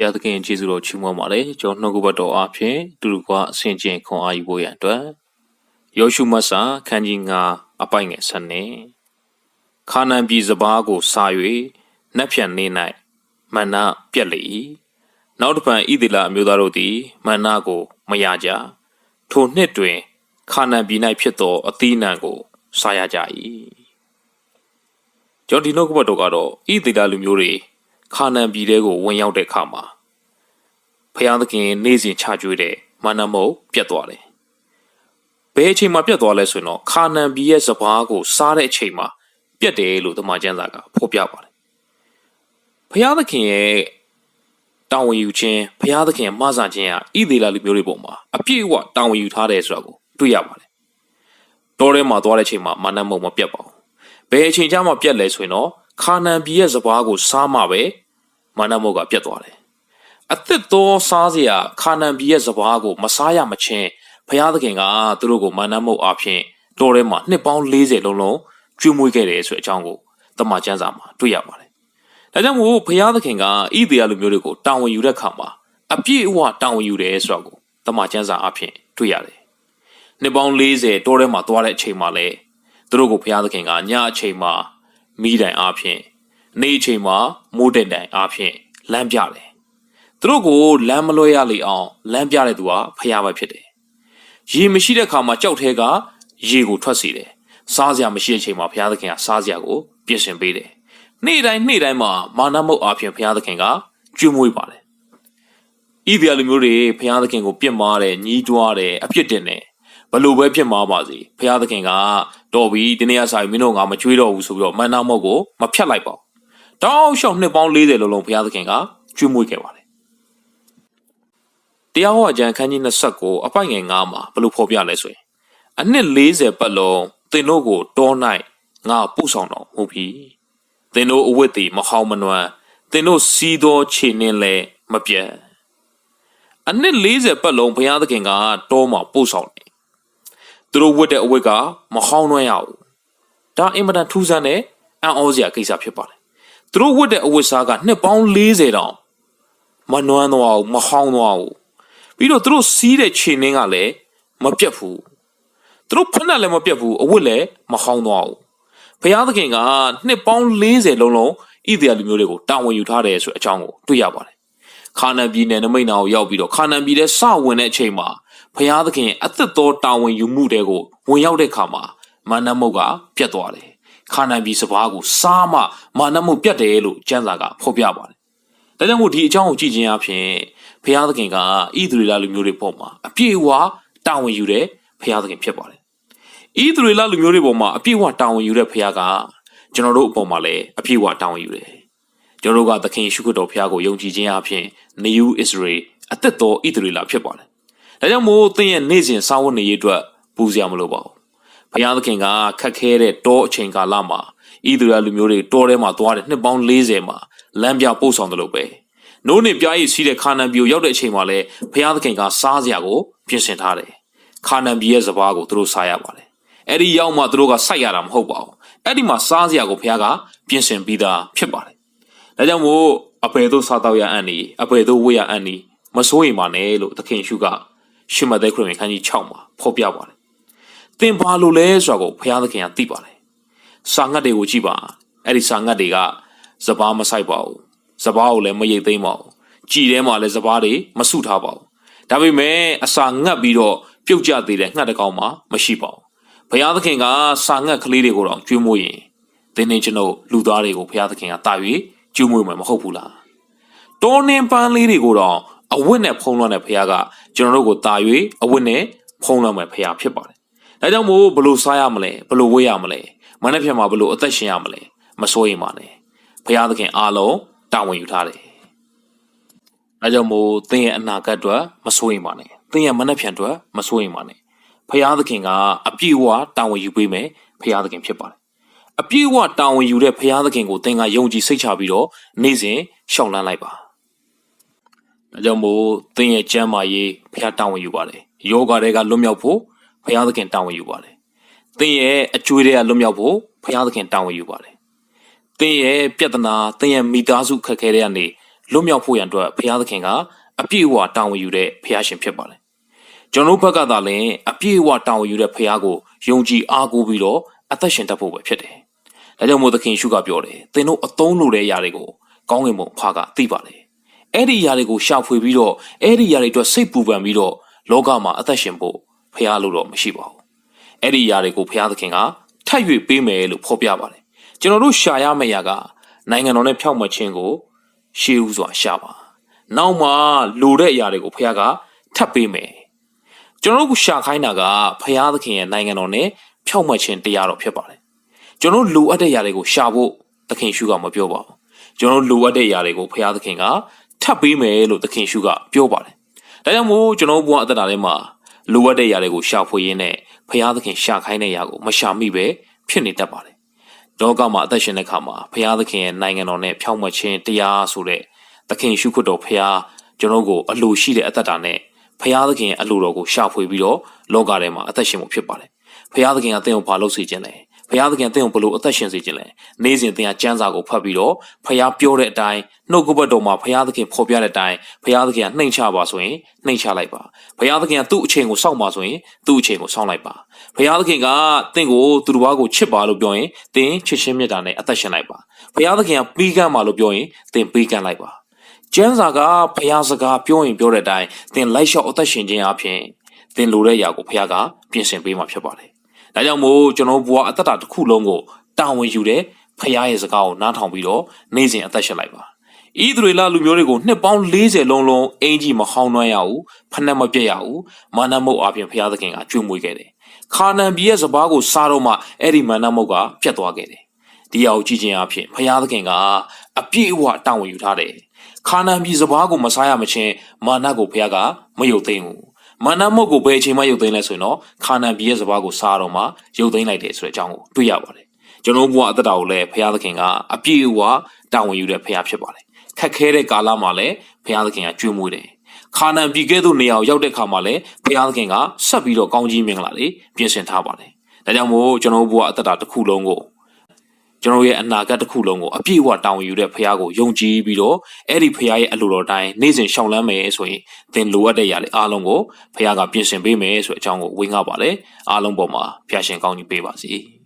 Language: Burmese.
ဘုရားသခင်ကျေးဇူးတော်ချီးမွမ်းပါတယ်ကျွန်တော်နှုတ်ကပတ်တော်အားဖြင့်တူတူကအဆင်ကျင်ခွန်အားယူဖို့ရန်အတွက်ယောရှုမတ်စာခန်းကြီး9အပိုင်ငယ်7နဲ့ခါနန်ပြည်စပားကိုစာ၍နှက်ဖြန်နေ၌မန္နာပြက်လေ၏နောက်တစ်ဖန်ဣသီလအမျိုးသားတို့သည်မန္နာကိုမရကြထိုနှစ်တွင်ခါနန်ပြည်၌ဖြစ်သောအသီးနှံကိုစားရကြ၏ကျွန်တော်ဒီနှုတ်ကပတ်တော်ကတော့ဣသီလလူမျိုးတွေ ခါနန်ပြည်တဲကိုဝင်ရောက်တဲ့အခါမှာဖျားသခင်နေ့စဉ်ချကြွေးတဲ့မာနမုတ်ပြတ်သွားတယ်။ဘယ်အချိန်မှာပြတ်သွားလဲဆိုရင်တော့ခါနန်ပြည်ရဲ့စပားကိုစားတဲ့အချိန်မှာပြတ်တယ်လို့တမန်ကျမ်းစာကဖော်ပြပါတယ်။ဖျားသခင်ရဲ့တာဝန်ယူခြင်းဖျားသခင်ရဲ့မဆာခြင်းဟာဣသေလလူမျိုးတွေပေါ်မှာအပြည့်အဝတာဝန်ယူထားတယ်ဆိုတာကိုတွေ့ရပါတယ်။တောထဲမှာသွားတဲ့အချိန်မှာမာနမုတ်မပြတ်ပါဘူး။ဘယ်အချိန်ကျမှပြတ်လဲဆိုရင်တော့ ခါနန်ပြည်ရဲ့စပားကိုစားမှပဲမာနမုတ်ကပြတ်သွားတယ်။အသက်သောစားစရာခါနန်ပြည်ရဲ့စပားကိုမစားရမချင်းဘုရားသခင်ကသူတို့ကိုမာနမုတ်အဖြစ်တော်ထဲမှာနှစ်ပေါင်း40လုံးလုံးကျွေးမွေးခဲ့တယ်ဆိုတဲ့အကြောင်းကိုတမန်ကျမ်းစာမှာတွေ့ရပါတယ်။ဒါကြောင့်မို့ဘုရားသခင်ကဣသေလလူမျိုးတွေကိုတာဝန်ယူတဲ့အခါမှာအပြည့်အဝတာဝန်ယူတယ်ဆိုတော့ကိုတမန်ကျမ်းစာအဖြစ်တွေ့ရတယ်။နှစ်ပေါင်း40တောထဲမှာသွားတဲ့အချိန်မှာလဲသူတို့ကိုဘုရားသခင်ကညအချိန်မှာ မိတိုင်အားဖြင့်နေ့အချိန်မှာမိုးတဲ့တိုင်အားဖြင့်လမ်းပြတယ်သူတို့ကိုလမ်းမလွှဲရလေအောင်လမ်းပြတဲ့သူကဖျားပဲဖြစ်တယ်ရေမရှိတဲ့ခါမှာကြောက်ထဲကရေကိုထွက်စေတယ်စားစရာမရှိတဲ့အချိန်မှာဘုရားသခင်ကစားစရာကိုပြင်ဆင်ပေးတယ်နေ့တိုင်းနေ့တိုင်းမှာမာနမုတ်အားဖြင့်ဘုရားသခင်ကကျွေးမွေးပါတယ်ဣသရေလမျိုးတွေဘုရားသခင်ကိုပြစ်မှားတယ်ညီးတွားတယ်အပြစ်တင်တယ် ဘလို့ပဲဖြစ်မှာပါစေဘုရားသခင်ကတော်ပြီဒီနေ့ကစားပြီးမင်းတို့ငါမကြွေးတော့ဘူးဆိုပြီးတော့မန္နာမုတ်ကိုမဖြတ်လိုက်ပါဘူးတောက်လျှောက်နှစ်ပေါင်း40လုံးလုံးဘုရားသခင်ကကျွေးမွေးခဲ့ပါတယ်တရားဟောကြံခန်းကြီး29အပိုက်ငယ်9မှာဘလို့ဖော်ပြလဲဆိုရင်အနှစ်40ပတ်လုံးသင်တို့ကိုတော၌ငါပို့ဆောင်တော်မူပြီသင်တို့အဝတ်သည်မဟောင်းမနွမ်းသင်တို့စီးသောခြေနှင်းလဲမပြတ်အနှစ်40ပတ်လုံးဘုရားသခင်ကတောမှာပို့ဆောင်တယ် သူတို့ဝတ်တဲ့အဝတ်ကမဟောင်းနှွမ်းရဘူးဒါအင်မတန်ထူးဆန်းတဲ့အံ့ဩစရာကိစ္စဖြစ်ပါတယ်သူတို့ဝတ်တဲ့အဝတ်စားကနှစ်ပေါင်း40တောင်မနွမ်းတော့ဘူးမဟောင်းတော့ဘူးပြီးတော့သူတို့စီးတဲ့ခြေနှင်းကလည်းမပြတ်ဘူးသူတို့ဖက်နဲ့လည်းမပြတ်ဘူးအဝတ်လည်းမဟောင်းတော့ဘူးဘုရားသခင်ကနှစ်ပေါင်း40လုံးလုံးဣသရေလလူမျိုးတွေကိုတာဝန်ယူထားတယ်ဆိုတဲ့အကြောင်းကိုတွေ့ရပါတယ်ခါနန်ပြည်နယ်နမိတ်နာကိုရောက်ပြီးတော့ခါနန်ပြည်ရဲ့စဝင်တဲ့အချိန်မှာ ဘုရားသခင်အသက်တော်တာဝန်ယူမှုတွေကိုဝင်ရောက်တဲ့အခါမှာမာနမုတ်ကပြတ်သွားတယ်ခါနန်ပြည်စပားကိုစားမှမာနမုတ်ပြတ်တယ်လို့ကျမ်းစာကဖော်ပြပါတယ်ဒါကြောင့်မို့ဒီအကြောင်းကိုကြည့်ခြင်းအပြင်ဘုရားသခင်ကဣသရေလလူမျိုးတွေပေါ်မှာအပြည့်အဝတာဝန်ယူတဲ့ဘုရားသခင်ဖြစ်ပါတယ်ဣသရေလလူမျိုးတွေပေါ်မှာအပြည့်အဝတာဝန်ယူတဲ့ဘုရားကကျွန်တော်တို့အပေါ်မှာလည်းအပြည့်အဝတာဝန်ယူတယ်ကျွန်တော်တို့ကသခင်ယေရှုခရစ်တော်ဘုရားကိုယုံကြည်ခြင်းအပြင် New Israel အသက်တော်ဣသရေလဖြစ်ပါတယ် ဒါကြောင့်မို့သင်ရဲ့နေ့စဉ်စာဝတ်နေရေးအတွက်ပူစရာမလိုပါဘူးဘုရားသခင်ကခက်ခဲတဲ့တောအချိန်ကာလမှာဣသရေလလူမျိုးတွေတောထဲမှာသွားတဲ့နှစ်ပေါင်း40မှာလမ်းပြပို့ဆောင်တယ်လို့ပဲနိုးနေပြားရည်စီးတဲ့ခါနန်ပြည်ကိုရောက်တဲ့အချိန်မှာလဲဘုရားသခင်ကစားစရာကိုပြင်ဆင်ထားတယ်ခါနန်ပြည်ရဲ့စပားကိုသူတို့စားရပါတယ်အဲ့ဒီရောက်မှသူတို့ကစိုက်ရတာမဟုတ်ပါဘူးအဲ့ဒီမှာစားစရာကိုဘုရားကပြင်ဆင်ပြီးသားဖြစ်ပါတယ်ဒါကြောင့်မို့အဖေတို့စားတော့ရအန်နီအဖေတို့ဝေးရအန်နီမစိုးရိမ်ပါနဲ့လို့သခင်ရှုက ရှမသက်ခရစ်ဝင်ခန်းကြီး6မှာဖော်ပြပါတယ်သင်ဘာလို့လဲဆိုတာကိုဘုရားသခင်ကသိပါတယ်စာငတ်တွေကိုကြည့်ပါအဲ့ဒီစာငတ်တွေကစပားမဆိုင်ပါဘူးစပားကိုလည်းမရိတ်သိမ်းပါဘူးကြည်ထဲမှာလည်းစပားတွေမဆုထားပါဘူးဒါပေမဲ့အစာငတ်ပြီးတော့ပြုတ်ကျသေးတဲ့ငှက်တကောင်မှမရှိပါဘူးဘုရားသခင်ကစာငတ်ကလေးတွေကိုတော့ကျွေးမွေးရင်သင်နေကျွန်ုပ်လူသားတွေကိုဘုရားသခင်ကတာ၍ကျွေးမွေးမှာမဟုတ်ဘူးလားတောနှင်းပန်းလေးတွေကိုတော့အဝတ်နဲ့ဖုံးလွှမ်းတဲ့ဘုရားက ကျွန်တော်တို့ကိုတာ၍အဝတ်နဲ့ဖုံးလွှမ်းမဲ့ဘုရားဖြစ်ပါတယ်ဒါကြောင့်မို့ဘလို့စားရမလဲဘလို့ဝေးရမလဲမနေ့ဖြန်မှာဘလို့အသက်ရှင်ရမလဲမစိုးရင်ပါနဲ့ဘုရားသခင်အားလုံးတာဝန်ယူထားတယ်။ဒါကြောင့်မို့သင်ရဲ့အနာဂတ်အတွက်မစိုးရင်ပါနဲ့။သင်ရဲ့မနှက်ဖြန်အတွက်မစိုးရင်ပါနဲ့။ဖရာသခင်ကအပြည့်အဝတာဝန်ယူပေးမယ်ဖရာသခင်ဖြစ်ပါတယ်။အပြည့်အဝတာဝန်ယူတဲ့ဖရာသခင်ကိုသင်ကယုံကြည်စိတ်ချပြီးတော့နေ့စဉ်ရှောင်လန်းလိုက်ပါ။ ဒါကြောင့်မို့သင်ရဲ့ကျမ်းမာရေးဖရာတာဝန်ယူပါတယ်။ယောဂတွေကလွတ်မြောက်ဖို့ဖရာသခင်တာဝန်ယူပါတယ်။သင်ရဲ့အကျွေးတွေကလွတ်မြောက်ဖို့ဖရာသခင်တာဝန်ယူပါတယ်သင်ရဲ့ပြဿနာသင်ရဲ့မိသားစုခက်ခဲတဲ့ကနေလွတ်မြောက်ဖို့ရန်အတွက်ဘုရားသခင်ကအပြည့်အဝတာဝန်ယူတဲ့ဘုရားရှင်ဖြစ်ပါတယ်ကျွန်တော်တို့ဘက်ကသာလည်းအပြည့်အဝတာဝန်ယူတဲ့ဘုရားကိုယုံကြည်အားကိုးပြီးတော့အသက်ရှင်တတ်ဖို့ပဲဖြစ်တယ်ဒါကြောင့်မို့သခင်ရှုကပြောတယ်သင်တို့အသုံးလိုတဲ့အရာတွေကိုကောင်းကင်ဘုံဖာကသိပါတယ် အဲ့ဒီအရာတွေကိုရှာဖွေပြီးတော့အဲ့ဒီအရာတွေအတွက်စိတ်ပူပန်ပြီးတော့လောကမှာအသက်ရှင်ဖို့ဘုရားလို့တော့မရှိပါဘူးအဲ့ဒီအရာတွေကိုဘုရားသခင်ကထပ်၍ပေးမယ်လို့ဖော်ပြပါတယ်ကျွန်တော်တို့ရှာရမယ့်အရာကနိုင်ငံတော်နဲ့ဖြောင့်မတ်ခြင်းကိုရှေးဦးစွာရှာပါနောက်မှလိုတဲ့အရာတွေကိုဘုရားကထပ်ပေးမယ်ကျွန်တော်တို့ရှာခိုင်းတာကဘုရားသခင်ရဲ့နိုင်ငံတော်နဲ့ဖြောင့်မတ်ခြင်းတရားတော်ဖြစ်ပါတယ်ကျွန်တော်လိုအပ်တဲ့အရာတွေကိုရှာဖို့သခင်ရှုကမပြောပါဘူးကျွန်တော်လိုအပ်တဲ့အရာတွေကိုဘုရားသခင်က ထပ်ပေးမယ်လို့သခင်ရှုကပြောပါတယ်ဒါကြောင့်မို့ကျွန်တော်ဘုရားအသက်တာထဲမှာလိုအပ်တဲ့အရာတွေကိုရှာဖွေရင်းနဲ့ဘုရားသခင်ရှာခိုင်းတဲ့အရာကိုမရှာမိပဲဖြစ်နေတတ်ပါတယ်လောကမှာအသက်ရှင်တဲ့ခါမှာဘုရားသခင်ရဲ့နိုင်ငံတော်နဲ့ဖြောင့်မတ်ခြင်းတရားဆိုတဲ့သခင်ရှုခွတ်တော်ဘုရားကျွန်တော်ကိုအလိုရှိတဲ့အသက်တာနဲ့ဘုရားသခင်ရဲ့အလိုတော်ကိုရှာဖွေပြီးတော့လောကထဲမှာအသက်ရှင်မှုဖြစ်ပါတယ်ဘုရားသခင်ကသင်ကိုဘာလုပ်စေခြင်းလဲ ဘုရားသခင်သင်ကိုဘလို့အသက်ရှင်စေခြင်းလဲနေ့စဉ်သင်ကစံစာကိုဖတ်ပြီးတော့ဘုရားပြောတဲ့အတိုင်းနှုတ်ကပတ်တော်မှာဘုရားသခင်ဖော်ပြတဲ့အတိုင်းဘုရားသခင်ကနှိမ်ချပါဆိုရင်နှိမ်ချလိုက်ပါဘုရားသခင်ကသူ့အချိန်ကိုစောင့်ပါဆိုရင်သူ့အချိန်ကိုစောင့်လိုက်ပါဘုရားသခင်ကသင်ကိုသူတစ်ပါးကိုချစ်ပါလို့ပြောရင်သင်ချစ်ချင်းမြတ်တာနဲ့အသက်ရှင်လိုက်ပါဘုရားသခင်ကပြီးကမ်းပါလို့ပြောရင်သင်ပြီးကမ်းလိုက်ပါကျမ်းစာကဘုရားစကားပြောရင်ပြောတဲ့အတိုင်းသင်လိုက်လျှောက်အသက်ရှင်ခြင်းအပြင်သင်လိုတဲ့အရာကိုဘုရားကပြင်ဆင်ပေးမှာဖြစ်ပါတယ်။ ဒါကြောင့်မို့ကျွန်တော်ဘုရားအသက်တာတစ်ခုလုံးကိုတာဝန်ယူတဲ့ဘုရားရဲ့စကားကိုနားထောင်ပြီးတော့နေ့စဉ်အသက်ရှင်လိုက်ပါ။ဤသူတွေလာလူမျိုးတွေကိုနှစ်ပေါင်း40လုံးလုံးအင်ကြီးမဟောင်းနှွမ်းရဘူးဖနှက်မပြက်ရဘူးမာနမုတ်အပြင်ဘုရားသခင်ကကျွေးမွေးခဲ့တယ်။ခါနန်ပြည်ရဲ့စပားကိုစားတော့မှအဲ့ဒီမာနမုတ်ကပြတ်သွားခဲ့တယ်။ဒီအရာကိုကြည့်ခြင်းအပြင်ဘုရားသခင်ကအပြည့်အဝတာဝန်ယူထားတယ်။ခါနန်ပြည်စပားကိုမစားရမချင်းမာနကိုဘုရားကမယုတ်သိမ်းဘူး။ မာနမုတ်ကိုဘယ်အချိန်မှယုတ်သိမ်းလဲဆိုရင်တော့ခါနန်ပြည်ရဲ့စပားကိုစားတော့မှယုတ်သိမ်းလိုက်တယ်ဆိုတဲ့အကြောင်းကိုတွေ့ရပါတယ်။ကျွန်တော်ဘုရားအသက်တာကိုလည်းဘုရားသခင်ကအပြည့်အဝတာဝန်ယူတဲ့ဘုရားဖြစ်ပါတယ်။ခက်ခဲတဲ့ကာလမှာလည်းဘုရားသခင်ကကြွေးမွေးတယ်။ခါနန်ပြည်ကဲ့သို့နေရာကိုရောက်တဲ့ခါမှာလည်းဘုရားသခင်ကဆက်ပြီးတော့ကောင်းကြီးမင်္ဂလာတွေပြင်ဆင်ထားပါတယ်။ဒါကြောင့်မို့ကျွန်တော်ဘုရားအသက်တာတစ်ခုလုံးကို ကျွန်တော်ရဲ့အနာဂတ်တစ်ခုလုံးကိုအပြည့်အဝတောင်းယူတဲ့ဖခင်ကိုယုံကြည်ပြီးတော့အဲ့ဒီဖခင်ရဲ့အလိုတော်တိုင်းနေ့စဉ်ရှောင်လန်းမယ်ဆိုရင်သင်လိုအပ်တဲ့ຢာတွေအားလုံးကိုဖခင်ကပြင်ဆင်ပေးမယ်ဆိုတဲ့အကြောင်းကိုဝေငှပါလေအားလုံးပေါ်မှာဖခင်ရှင်ကောင်းကြီးပေးပါစေ။